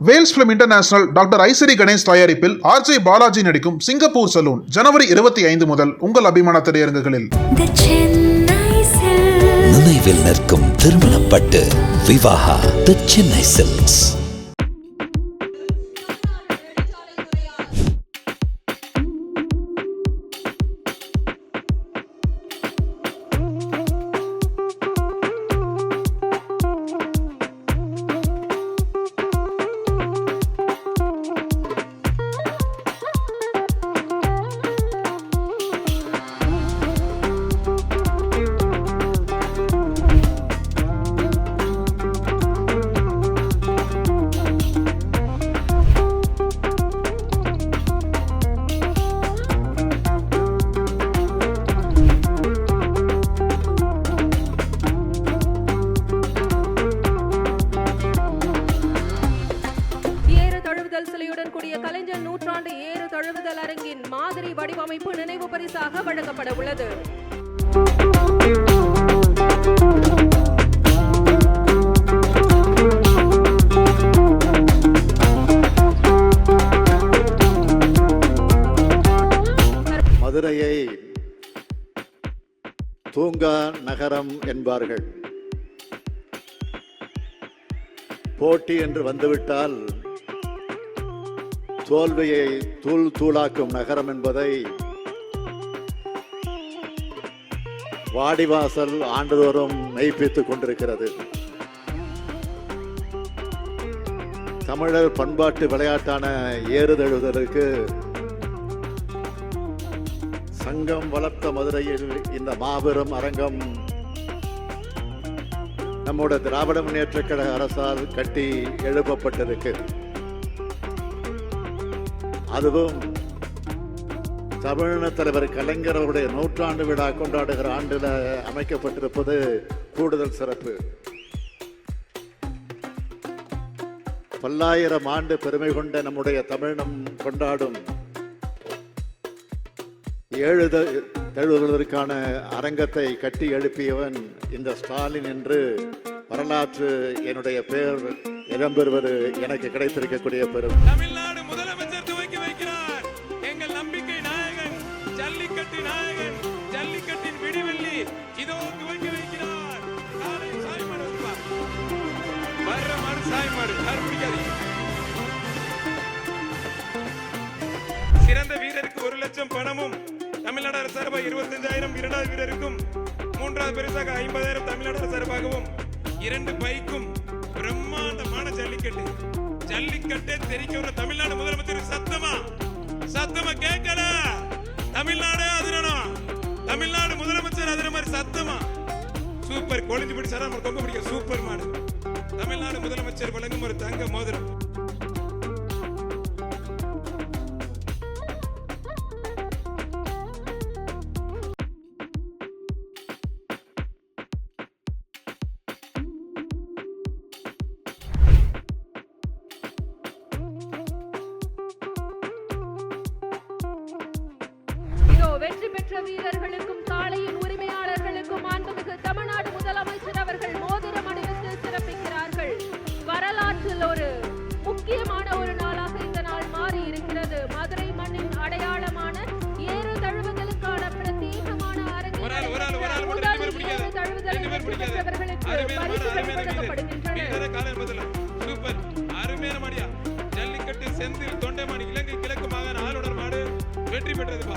Vels film international doctor Ishari Ganesh தயாரிப்பில் RJ Balaji நடிக்கும் Singapore salon ஜனவரி இருபத்தி ஐந்து முதல் உங்கள் அபிமான திரையரங்குகளில். நிற்கும் திருமணப்பட்டு விவாகா தி சென்னை சில்க்ஸ் ஏறு தழுவுதல் அரங்கின் மாதிரி வடிவமைப்பு நினைவு பரிசாக வழங்கப்பட உள்ளது. மதுரையை தூங்கா நகரம் என்பார்கள். போட்டி என்று வந்துவிட்டால் தோல்வியை தூள் தூளாக்கும் நகரம் என்பதை வாடிவாசல் ஆண்டுதோறும் மெய்ப்பித்துக் கொண்டிருக்கிறது. தமிழர் பண்பாட்டு விளையாட்டான ஏறுதழுதலுக்கு சங்கம் வளர்த்த மதுரையில் இந்த மாபெரும் அரங்கம் நம்முடைய திராவிட முன்னேற்றக் கழக அரசால் கட்டி எழுப்பப்பட்டிருக்கு. அதுவும் தமிழின தலைவர் கலைஞர் அவருடைய நூற்றாண்டு விழா கொண்டாடுகிற ஆண்டில் அமைக்கப்பட்டிருப்பது கூடுதல் சிறப்பு. பல்லாயிரம் ஆண்டு பெருமை கொண்ட நம்முடைய தமிழினம் கொண்டாடும் ஏழு த- தழுவுவதற்கான அரங்கத்தை கட்டி எழுப்பியவன் இந்த ஸ்டாலின் என்று வரலாற்று என்னுடைய பெயர் இடம்பெறுவது எனக்கு கிடைத்திருக்கக்கூடிய பெரும். ஜல்லிக்கட்டு நாயகன் ஜல்லிக்கட்டின் விடிவெள்ளி இதோ துவங்கி வைக்கிறார். காலை சாய்மாடு வருவார். வர்ற மாடு சாய்மாடு யாரும் பிடிக்காதீங்க சிறந்த வீரருக்கு ஒரு லட்சம் பணமும் தமிழ்நாடு அரசு சார்பாக இருபத்தஞ்சாயிரம் இரண்டாவது வீரருக்கும் மூன்றாவது பரிசாக ஐம்பதாயிரம் தமிழ்நாடு அரசு சார்பாகவும் இரண்டு பைக்கும் பிரம்மாண்டமான ஜல்லிக்கட்டு. ஜல்லிக்கட்டே தெரிக்க ஒரு தமிழ்நாடு முதலமைச்சர் சத்தமா? சத்தமா கேட்கல? தமிழ்நாடு அதிரணும் தமிழ்நாடு முதலமைச்சர் அதே மாதிரி சத்தமா? சூப்பர் கொழிஞ்சு பிடிச்சாரா நம்ம கொங்க பிடிக்க சூப்பர் மாடு. தமிழ்நாடு முதலமைச்சர் வழங்கும் ஒரு தங்க மோதிரம். வெற்றி பெற்ற வீரர்களுக்கும் காளையின் உரிமையாளர்களுக்கும் மாண்புமிகு தமிழ்நாடு முதலமைச்சர் அவர்கள் மோதிரம் அணிவித்து சிறப்பிக்கிறார்கள். வரலாற்றில் ஒரு முக்கியமான ஒரு நாளாக இந்த நாள் மாறி இருக்கிறது மதுரை மண்ணின் அடையாளமான ஏறு தழுவுதலுக்கான பிரத்யேகமான மாடியா. ஜல்லிக்கட்டு செந்தில் தொண்டைமாடி இலங்கை கிழக்கு மாகாண ஆளுநர் மாடு வெற்றி பெற்றதுப்பா